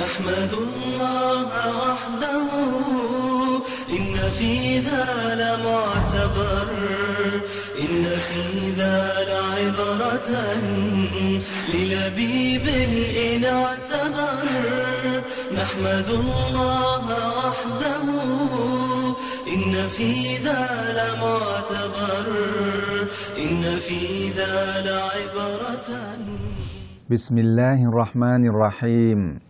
نحمد الله وحده إن في ذا لمعتبر إن في ذا لعبرة للبيب إن اعتبر. نحمد الله وحده إن في ذا لمعتبر إن في ذا لعبرة بسم الله الرحمن الرحيم.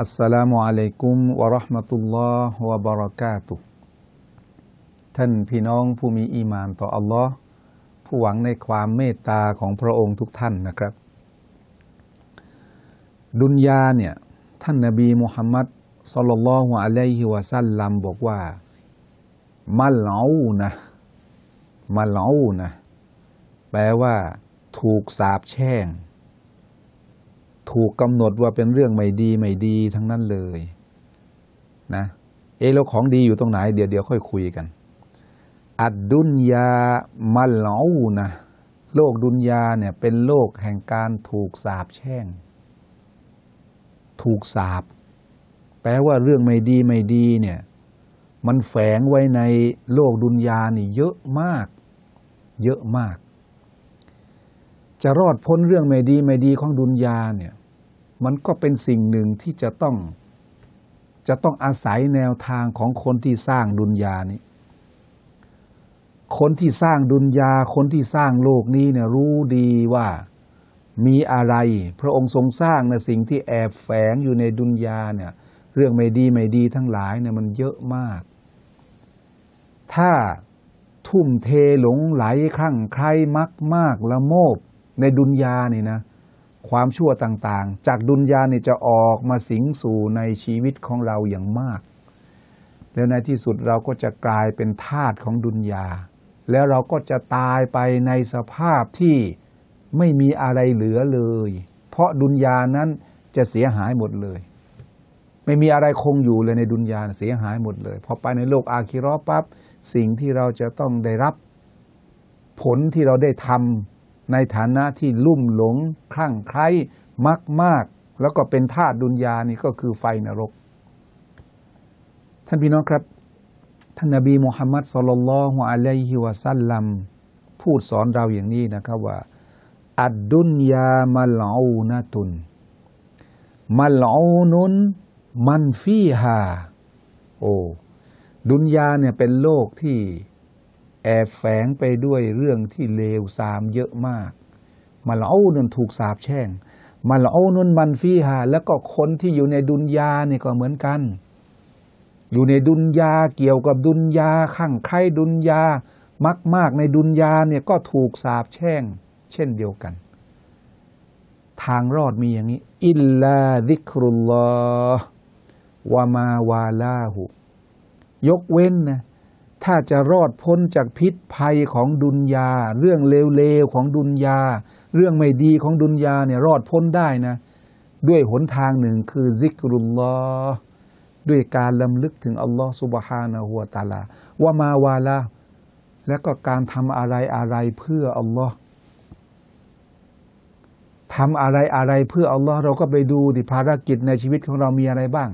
อัสสลามุอะลัยกุมวะราะห์มะตุลลอฮ์วะบะเราะกาตุท่านพี่น้องผู้มีอีมานต่ออัลลอฮ์ผู้หวังในความเมตตาของพระองค์ทุกท่านนะครับ ดุนยาเนี่ยท่านนบีมุฮัมมัดศ็อลลัลลอฮุอะลัยฮิวะซัลลัมบอกว่ามัลอูนะมัลอูนะแปลว่า ถูกสาปแช่ง ถูกกำหนดว่าเป็นเรื่องไม่ดีไม่ดีทั้งนั้นเลยนะเอแล้วของดีอยู่ตรงไหน เดี๋ยวเดี๋ยวค่อยคุยกัน อัดดุนยามัลอูนะโลกดุนยาเนี่ยเป็นโลกแห่งการถูกสาปแช่ง ถูกสาปแปลว่าเรื่องไม่ดีไม่ดีเนี่ยมันแฝงไว้ในโลกดุนยานี่เยอะมาก เยอะมาก จะรอดพ้นเรื่องไม่ดีไม่ดีของดุนยาเนี่ย มันก็เป็นสิ่งหนึ่งที่จะต้อง จะต้องอาศัยแนวทางของคนที่สร้างดุนยานี้ คนที่สร้างดุนยา คนที่สร้างโลกนี้เนี่ยรู้ดีว่ามีอะไร พระองค์ทรงสร้างนะสิ่งที่แอบแฝงอยู่ในดุนยาเนี่ย เรื่องไม่ดีไม่ดีทั้งหลายเนี่ยมันเยอะมาก ถ้าทุ่มเทหลงไหลคลั่งใครมักมากละโมบ ในดุนยานี่นะความชั่วต่างๆ จากดุนยาเนี่ยจะออกมาสิงสู่ในชีวิตของเราอย่างมาก แล้วในที่สุดเราก็จะกลายเป็นทาสของดุนยา แล้วเราก็จะตายไปในสภาพที่ไม่มีอะไรเหลือเลย เพราะดุนยานั้นจะเสียหายหมดเลย ไม่มีอะไรคงอยู่เลยในดุนยาเสียหายหมดเลย พอไปในโลกอาคิรอปั๊บสิ่งที่เราจะต้องได้รับ ผลที่เราได้ทำ ในฐานะที่ลุ่มหลงคลั่งไคล้มักมากแล้วก็เป็นธาตุดุนยานี่ก็คือไฟนรก ท่านพี่น้องครับ ท่านนบีมุฮัมมัดสุลลัลลอฮุอะลัยฮิวะซัลลัมพูดสอนเราอย่างนี้นะครับว่า อัดดุนยามัลอูนะตุนมัลอูนุนมันฟีฮาโอ้ดุนยาเนี่ยเป็นโลกที่ แอบแฝงไปด้วยเรื่องที่เลวทรามเยอะมากมัลอูนุนถูกสาปแช่งมัลอูนุนมันฟีฮาแล้วก็คนที่อยู่ในดุนยาเนี่ยก็เหมือนกัน อยู่ในดุนยาเกี่ยวกับดุนยาข้างใครดุนยามากมากในดุนยาเนี่ยก็ถูกสาปแช่ง เช่นเดียวกัน ทางรอดมีอย่างนี้ อิลลาดิครุลลอฮ์วามาวาลาหุ ยกเว้นนะ ถ้าจะรอดพ้นจากพิษภัยของดุนยา เรื่องเลวๆของดุนยา เรื่องไม่ดีของดุนยาเนี่ยรอดพ้นได้นะ ด้วยหนทางหนึ่งคือซิกรุลลอฮ์ด้วยการลำลึกถึงอัลลอฮ์สุบฮานะฮุวาตาลาว่ามาวาลาและก็การทำอะไรอะไรเพื่ออัลลอฮ์ทำอะไรอะไรเพื่ออัลลอฮ์เราก็ไปดูดิภารกิจในชีวิตของเรามีอะไรบ้าง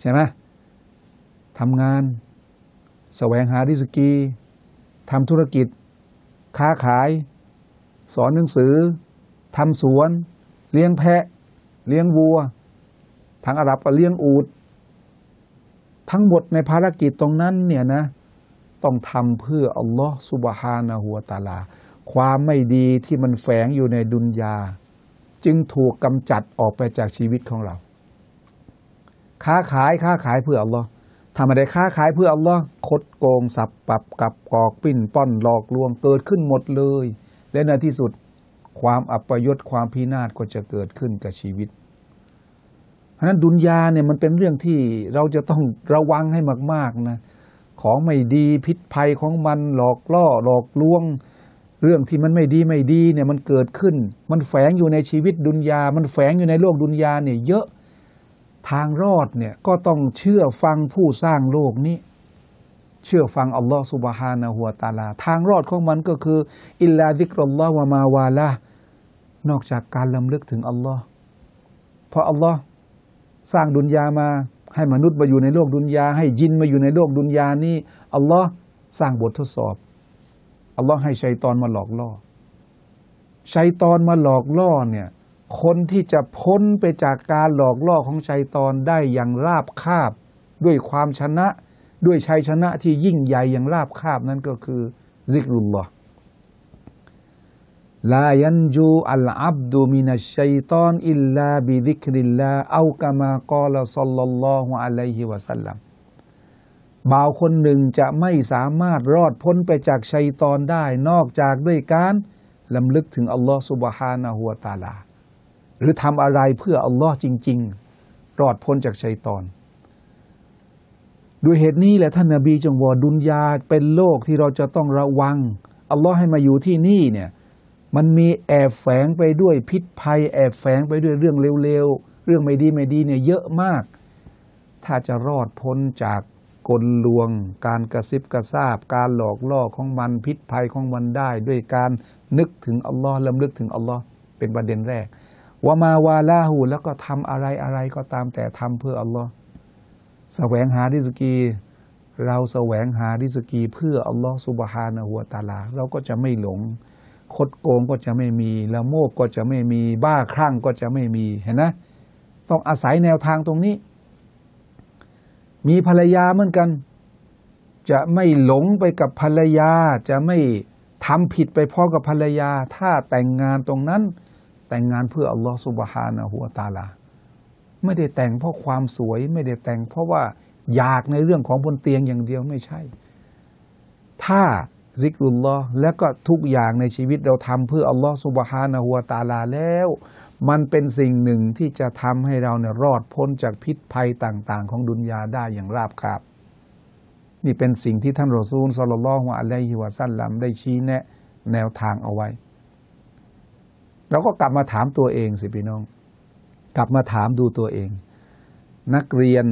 ใช่ไหมทำงาน แสวงหาริสกีทำธุรกิจ ค้าขาย สอนหนังสือทำสวน เลี้ยงแพะ เลี้ยงวัว ทางอาหรับก็เลี้ยงอูด ทั้งหมดในภารกิจตรงนั้นเนี่ยนะ ต้องทำเพื่ออัลลอฮ์สุบฮานะฮัวตาลา ความไม่ดีที่มันแฝงอยู่ในดุนยา จึงถูกกำจัดออกไปจากชีวิตของเรา ค้าขายค้าขายเพื่ออัลลอฮ์ ทำอะไรค้าขายเพื่ออัลลอฮ์คดโกงสับปรับกับกอกปิ้นป้อนหลอกลวงเกิดขึ้นหมดเลย และในที่สุดความอัปยศความพินาศก็จะเกิดขึ้นกับชีวิตเพราะฉะนั้นดุนยาเนี่ยมันเป็นเรื่องที่เราจะต้องระวังให้มากๆนะของไม่ดีพิษภัยของมันหลอกล่อหลอกลวง เรื่องที่มันไม่ดีไม่ดีเนี่ยมันเกิดขึ้น มันแฝงอยู่ในชีวิตดุนยา มันแฝงอยู่ในโลกดุนยาเนี่ยเยอะ ทางรอดเนี่ยก็ต้องเชื่อฟังผู้สร้างโลกนี้ เชื่อฟังอัลลอฮฺสุบฮานะฮัวตาลา ทางรอดของมันก็คือ อิลลาดิกรลลอฮ์วะมาวาละนอกจากการลำลึกถึงอัลลอฮ์เพราะอัลลอฮ์สร้างดุนยามาให้มนุษย์มาอยู่ในโลกดุนยา ให้ยินมาอยู่ในโลกดุนยานี่อัลลอฮ์สร้างบททดสอบอัลลอฮ์ให้ชัยตอนมาหลอกล่อชัยตอนมาหลอกล่อเนี่ย คนที่จะพ้นไปจากการหลอกล่อของชัยตอนได้อย่างราบคาบ ด้วยความชนะด้วยชัยชนะที่ยิ่งใหญ่อย่างราบคาบนั่นก็คือซิกรุลลอฮ์ลายันจูอัลอับดุมินัชชัยตอนอิลลาบิดิกริลลาเอากามากอลซัลลัลลอฮุอะลัยฮิวะสัลลัมบ่าวคนหนึ่งจะไม่สามารถรอดพ้นไปจากชัยตอนได้นอกจากด้วยการลำลึกถึงอัลลอฮ์สุบฮานะฮูวตาลา หรือทำอะไรเพื่ออัลลอฮ์จริง ๆ รอดพ้นจากชัยตอน ด้วยเหตุนี้แหละท่านนาบีจงวอดุนยาเป็นโลกที่เราจะต้องระวัง อัลลอฮ์ให้มาอยู่ที่นี่เนี่ยมันมีแอบแฝงไปด้วยพิษภัย แอบแฝงไปด้วยเรื่องเร็วๆ เรื่องไม่ดีไม่ดีเนี่ยเยอะมาก ถ้าจะรอดพ้นจากกลลวง การกระซิบกระซาบ การหลอกล่อของมันพิษภัยของมันได้ ด้วยการนึกถึงอัลลอฮ์ลำลึกถึงอัลลอฮ์เป็นประเด็นแรก วามาวาลาหูแล้วก็ทำอะไรอะไรก็ตามแต่ทำเพื่ออัลลอฮ์แสวงหาริสกี เราแสวงหาริสกีเพื่ออัลลอฮ์สุบฮานะหัวตาลา เราก็จะไม่หลง คดโกงก็จะไม่มีละโมบก็จะไม่มีบ้าคลั่งก็จะไม่มีเห็นนะต้องอาศัยแนวทางตรงนี้ มีภรรยาเหมือนกัน จะไม่หลงไปกับภรรยา จะไม่ทำผิดไปพร้อมกับภรรยา ถ้าแต่งงานตรงนั้น แต่งงานเพื่ออัลลอฮ์สุบฮานะหัวตาลา ไม่ได้แต่งเพราะความสวย ไม่ได้แต่งเพราะว่าอยากในเรื่องของบนเตียงอย่างเดียวไม่ใช่ ถ้าซิกรุลลอฮ์แล้วก็ทุกอย่างในชีวิตเราทำเพื่ออัลลอฮ์สุบฮานะฮัวตาลาแล้ว มันเป็นสิ่งหนึ่งที่จะทำให้เราเนี่ยรอดพ้นจากพิษภัยต่าง ๆ ของดุนยาได้อย่างราบคาบนี่เป็นสิ่งที่ท่านรอซูลสุลลัลลอฮุอะลัยฮิวะซัลลัมได้ชี้แนะแนวทางเอาไว้ เราก็กลับมาถามตัวเองสิพี่น้อง กลับมาถามดูตัวเอง นักเรียน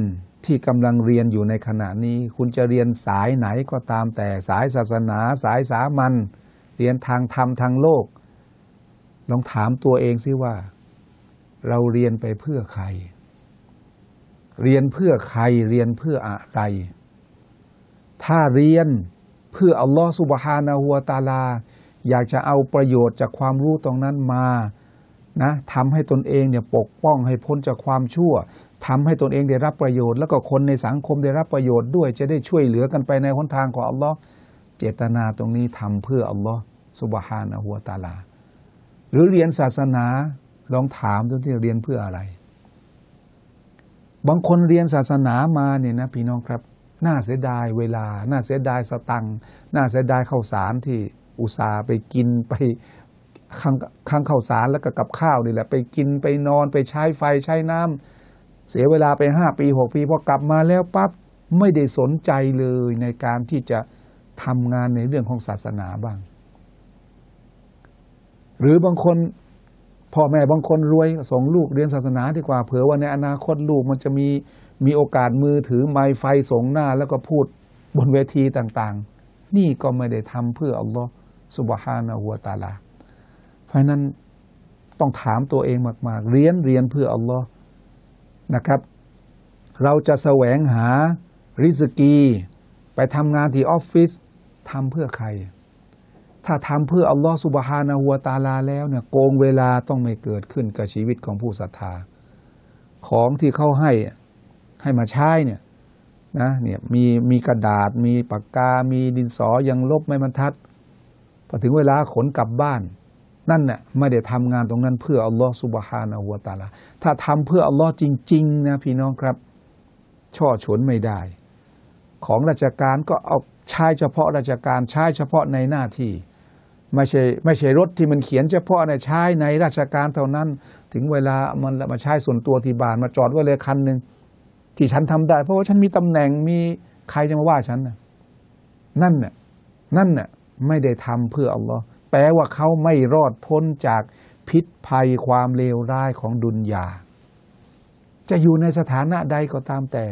ที่กำลังเรียนอยู่ในขณะนี้ คุณจะเรียนสายไหนก็ตามแต่สายศาสนา สายสามัญเรียนทางธรรมทางโลก ลองถามตัวเองสิว่า เราเรียนไปเพื่อใคร เรียนเพื่อใครเรียนเพื่ออะไร ถ้าเรียนเพื่ออัลลอฮฺสุบฮานาหัวตาลา อยากจะเอาประโยชน์จากความรู้ตรงนั้นมานะทำให้ตนเองเนี่ยปกป้องให้พ้นจากความชั่วทำให้ตนเองได้รับประโยชน์ แล้วก็คนในสังคมได้รับประโยชน์ด้วยจะได้ช่วยเหลือกันไปในหนทางของอัลลอฮ์เจตนาตรงนี้ทำเพื่ออัลลอฮ์สุบฮานะหัวตาลา หรือเรียนศาสนาลองถามที่เรียนเพื่ออะไร บางคนเรียนศาสนามาเนี่ยนะพี่น้องครับ น่าเสียดายเวลา น่าเสียดายสตังค์น่าเสียดายข้าวสารที่ อุตส่าห์ไปกินไปข้างข้างข้าวสารแล้วก็กับข้าวนี่แหละ ไปกินไปนอนไปใช้ไฟใช้น้ำเสียเวลาไปห้าปีหกปีพอกลับมาแล้วปั๊บไม่ได้สนใจเลยในการที่จะทำงานในเรื่องของศาสนาบ้าง หรือบางคนพ่อแม่บางคนรวยส่งลูกเรียนศาสนาดีกว่าเผื่อว่าในอนาคตลูกมันจะมีมีโอกาสมือถือไมไฟส่งหน้าแล้วก็พูดบนเวทีต่าง ๆ นี่ก็ไม่ได้ทำเพื่ออัลลอฮ์ สุบฮานะฮัวตาลา เพราะนั้นต้องถามตัวเองมาก ๆ เรียนเรียนเพื่ออัลลอฮ์นะครับ เราจะแสวงหาริสกี ไปทำงานที่ออฟฟิศทำเพื่อใคร ถ้าทำเพื่ออัลลอฮ์สุบฮานะฮัวตาลาแล้วเนี่ยโกงเวลาต้องไม่เกิดขึ้นกับชีวิตของผู้ศรัทธา ของที่เขาให้ให้มาใช้เนี่ยนะเนี่ยมีมีกระดาษมีปากกา มีดินสอยังลบไม่บรรทัด พอถึงเวลาขนกลับบ้าน นั่นน่ะไม่ได้ทำงานตรงนั้นเพื่ออัลลอฮ์สุบฮานะฮัวตาลาถ้าทำเพื่ออัลลอฮ์จริง ๆ นะพี่น้องครับ ช่อฉนไม่ได้ ของราชการก็เอาใช้เฉพาะราชการใช้เฉพาะในหน้าที่ไม่ใช่ไม่ใช่รถที่มันเขียนเฉพาะในใช้ในราชการเท่านั้น ถึงเวลามันมาใช้ส่วนตัวที่บ้านมาจอดไว้เลยคันหนึ่งที่ฉันทำได้ เพราะว่าฉันมีตำแหน่งมีใครจะมาว่าฉันน่ะนั่นน่ะนั่นน่ะ ไม่ได้ทำเพื่ออัลลอฮ์แปลว่าเขาไม่รอดพ้นจากพิษภัยความเลวร้ายของดุนยา จะอยู่ในสถานะใดก็ตามแต่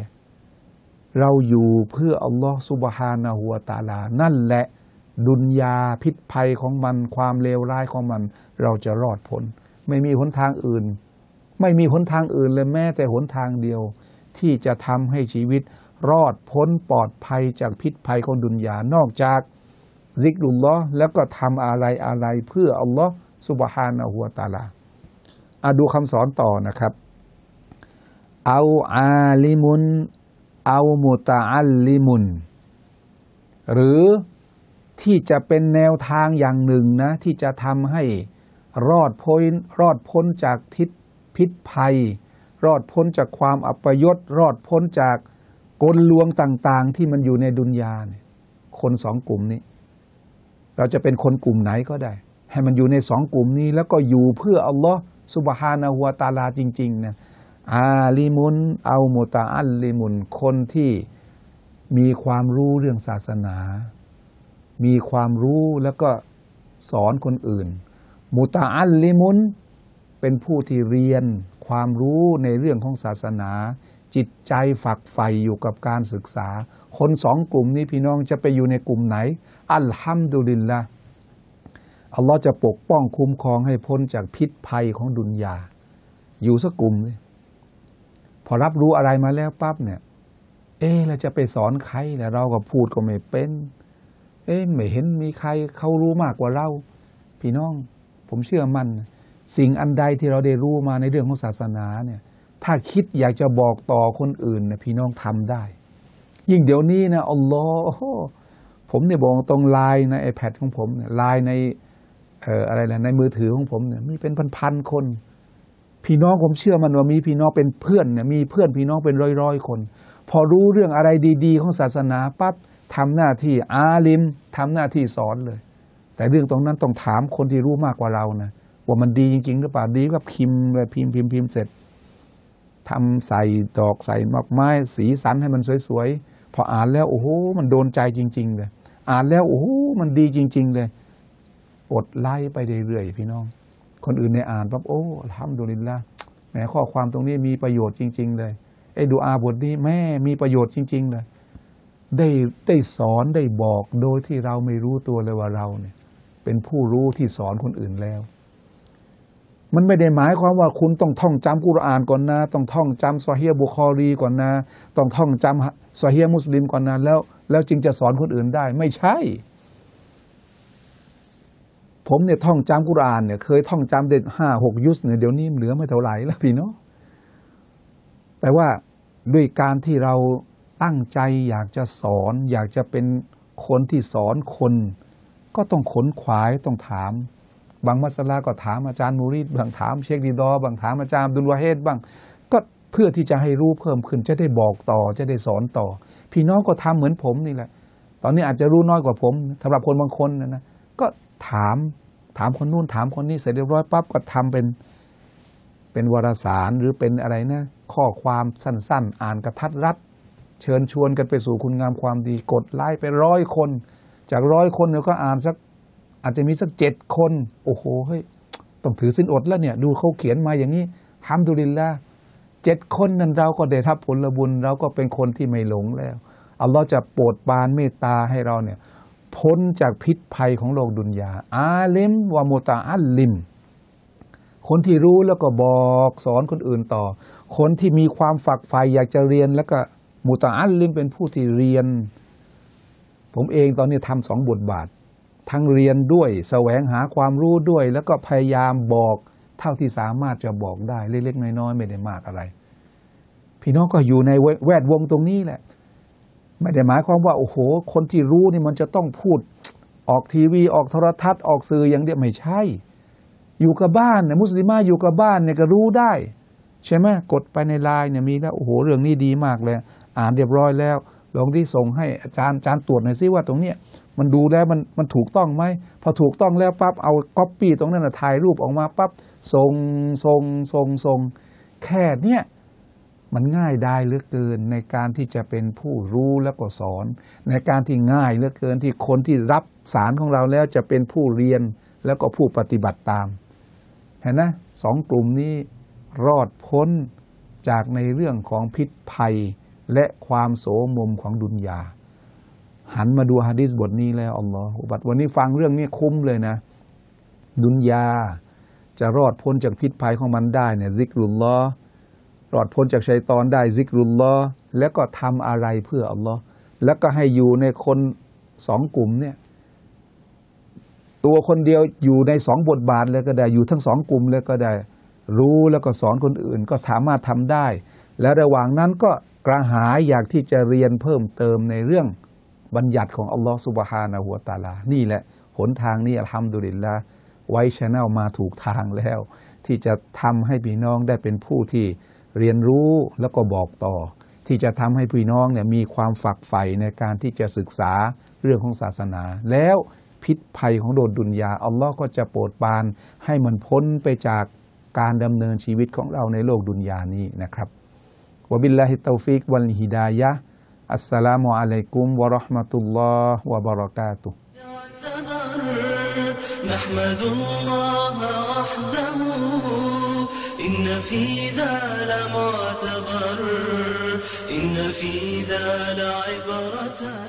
เราอยู่เพื่ออัลลอฮ์สุบฮานะฮัวตาลา นั่นแหละดุนยาพิษภัยของมัน ความเลวร้ายของมัน เราจะรอดพ้น ไม่มีหนทางอื่น ไม่มีหนทางอื่นเลยแม้แต่หนทางเดียว ที่จะทำให้ชีวิตรอดพ้นปลอดภัยจากพิษภัยของดุนยานอกจาก ซิกรุลลอฮ์แล้วก็ทำอะไรอะไรเพื่ออัลลอฮ์สุบฮานะฮัวตาลาอาดูคำสอนต่อนะครับเอาอาลิมุนเอามุตาอัลลิมุนหรือที่จะเป็นแนวทางอย่างหนึ่งนะ ที่จะทำให้รอดพ้นรอดพ้นจากทิศพิษภัย รอดพ้นจากความอัปยศรอดพ้นจากกลลวงต่าง ๆ ที่มันอยู่ในดุนยาเนี่ยคนสองกลุ่มนี้ เราจะเป็นคนกลุ่มไหนก็ได้ ให้มันอยู่ในสองกลุ่มนี้ แล้วก็อยู่เพื่ออัลลอฮ์สุบฮานะฮุวตาลาจริงๆนะอาลิมุนเอาโมตาอัลลิมุนคนที่มีความรู้เรื่องศาสนา มีความรู้แล้วก็สอนคนอื่นมุตาอัลลิมุนเป็นผู้ที่เรียนความรู้ในเรื่องของศาสนา จิตใจฝักใฝ่อยู่กับการศึกษา คนสองกลุ่มนี้พี่น้องจะไปอยู่ในกลุ่มไหน อัลฮัมดุลิลละอัลลอฮ์จะปกป้องคุ้มครองให้พ้นจากพิษภัยของดุนยา อยู่สักกลุ่มนี่พอรับรู้อะไรมาแล้วปั๊บเนี่ย เอ๊เราจะไปสอนใครแล้วเราก็พูดก็ไม่เป็น เอ๊ไม่เห็นมีใครเขารู้มากกว่าเรา พี่น้อง ผมเชื่อมันสิ่งอันใดที่เราได้รู้มาในเรื่องของศาสนาเนี่ย ถ้าคิดอยากจะบอกต่อคนอื่นนี่ยพี่น้องทำได้ ยิ่งเดี๋ยวนี้นะอัลลอฮ์ผมเนี่ยบอกตรงไลน์ใน iPad ของผมเนี่ยไลน์ในเอ่ออะไรนะในมือถือของผมเนี่ยมีเป็นพันๆคน พี่น้องผมเชื่อมันว่ามีพี่น้องเป็นเพื่อนเนี่ยมีเพื่อนพี่น้องเป็นร้อยๆคน พอรู้เรื่องอะไรดี ๆ ของศาสนาปั๊บทำหน้าที่อาลิมทำหน้าที่สอนเลย แต่เรื่องตรงนั้นต้องถามคนที่รู้มากกว่าเรานะว่ามันดีจริง ๆ หรือเปล่าดีก็พิมพ์เลยพิมพ์พิมพ์พิมพ์เสร็จ ทำใส่ดอกใส่มอกไม้ สีสันให้มันสวยๆ พออ่านแล้วโอ้โหมันโดนใจจริง ๆ เลย อ่านแล้วโอ้โหมันดีจริง ๆ เลย กดไล่ไปเรื่อยๆพี่น้อง คนอื่นในอ่านปั๊บโอ้ทำดุลินละแหมข้อความตรงนี้มีประโยชน์จริง ๆ เลยไอ้ดูอาบทนี้แม่มีประโยชน์จริง ๆ เลย ได้ได้สอนได้บอกโดยที่เราไม่รู้ตัวเลยว่าเราเนี่ยเป็นผู้รู้ที่สอนคนอื่นแล้ว มันไม่ได้หมายความว่าคุณต้องท่องจำกุรอานก่อนนะ ต้องท่องจำซอฮียบุคอรีก่อนนะ ต้องท่องจำซอฮียมุสลิมก่อนนะแล้ว แล้วจึงจะสอนคนอื่นได้ ไม่ใช่ ผมเนี่ยท่องจำกุรอานเนี่ยเคยท่องจำเด็ดห้าหกยุสเนี่ยเดี๋ยวนี้เหลือไม่เท่าไหร่แล้วพี่เนาะแต่ว่าด้วยการที่เราตั้งใจอยากจะสอน อยากจะเป็นคนที่สอนคน ก็ต้องขนขวายต้องถาม บางมัสลาก็ถามอาจารย์มูริดบางถามเชคดีดอบางถามอาจารย์ดุลวาเฮดบ้างก็เพื่อที่จะให้รู้เพิ่มขึ้นจะได้บอกต่อจะได้สอนต่อ พี่น้องก็ทำเหมือนผมนี่แหละ ตอนนี้อาจจะรู้น้อยกว่าผมสำหรับคนบางคนนะนะก็ถามถามคนนู้นถามคนนี้เสร็จเรียบร้อยปั๊บก็ทำเป็นเป็นวารสารหรือเป็นอะไรนะข้อความสั้นๆ อ่านกระทัดรัดเชิญชวนกันไปสู่คุณงามความดีกดไลค์ไปร้อยคน จากร้อยคนเนี่ยก็อ่านสัก อาจจะมีสักเจ็ดคน โอ้โหเฮ้ยต้องถือสินอดแล้วเนี่ย ดูเขาเขียนมาอย่างนี้ฮัมดุลิลละเจ็ดคนนั้นเราก็ได้รับผลบุญ เราก็เป็นคนที่ไม่หลงแล้วอัลลอฮ์จะโปรดปานเมตตาให้เราเนี่ย พ้นจากพิษภัยของโลกดุนยา อาเลมวามตาอัลลิม คนที่รู้แล้วก็บอกสอนคนอื่นต่อ คนที่มีความฝักใฝ่อยากจะเรียนแล้วก็มุตาอัลลิมเป็นผู้ที่เรียน ผมเองตอนนี้ทำสองบทบาท ทั้งเรียนด้วยแสวงหาความรู้ด้วย แล้วก็พยายามบอกเท่าที่สามารถจะบอกได้เล็กๆน้อยๆไม่ได้มากอะไร พี่น้องก็อยู่ในแวดวงตรงนี้แหละ ไม่ได้หมายความว่าโอ้โห คนที่รู้นี่มันจะต้องพูดออกทีวีออกโทรทัศน์ออกสื่ออย่างเดียวไม่ใช่ อยู่กับบ้านเนี่ยมุสลิมาอยู่กับบ้านเนี่ยก็รู้ได้ ใช่ไหมกดไปในไลน์เนี่ยมีแล้วโอ้โหเรื่องนี้ดีมากเลย อ่านเรียบร้อยแล้วลองที่ส่งให้อาจารย์อาจารย์ตรวจหน่อยซิว่าตรงเนี้ย มันดูแล้วมันมันถูกต้องไหมพอถูกต้องแล้วปั๊บเอาก๊อปปี้ตรงนั้นนะถ่ายรูปออกมาปั๊บส่งส่งส่งส่งแค่เนี้ยมันง่ายได้เหลือเกินในการที่จะเป็นผู้รู้แล้วก็สอน ในการที่ง่ายเหลือเกินที่คนที่รับสารของเราแล้วจะเป็นผู้เรียนแล้วก็ผู้ปฏิบัติตาม เห็นนะสองกลุ่มนี้รอดพ้นจากในเรื่องของพิษภัยและความโสมมของดุนยา หันมาดูฮะดิษบทนี้แล้วอัลลอฮฺบัดวันนี้ฟังเรื่องนี้คุ้มเลยนะ ดุนยา จะรอดพ้นจากพิษภัยของมันได้เนี่ยซิกรุลลอรอดพ้นจากชัยตอนได้ซิกรุลลอแล้วก็ทำอะไรเพื่ออัลลอฮ์แล้วก็ให้อยู่ในคนสองกลุ่มเนี่ยตัวคนเดียวอยู่ในสองบทบาทเลยก็ได้อยู่ทั้งสองกลุ่มเลยก็ได้ รู้แล้วก็สอนคนอื่นก็สามารถทำได้ และระหว่างนั้นก็กระหายอยากที่จะเรียนเพิ่มเติมในเรื่อง บัญญัติของอัลลอฮฺสุบฮานะหัวตาลา นี่แหละ หนทางนี้อัลฮัมดุลิลละไว้ชแนลมาถูกทางแล้ว ที่จะทำให้พี่น้องได้เป็นผู้ที่เรียนรู้แล้วก็บอกต่อ ที่จะทำให้พี่น้องเนี่ยมีความฝักใฝ่ในการที่จะศึกษาเรื่องของศาสนา แล้วพิษภัยของโดนดุนยาอัลลอฮ์ก็จะโปรดปรานให้มันพ้นไปจากการดำเนินชีวิตของเราในโลกดุนยานี้นะครับวบิลลาฮิตตฟิกวัลฮิดายะ السلام عليكم ورحمة الله وبركاته. نحمد الله وحده. إن في ذا لمعتبر. إن في ذا لعبرة.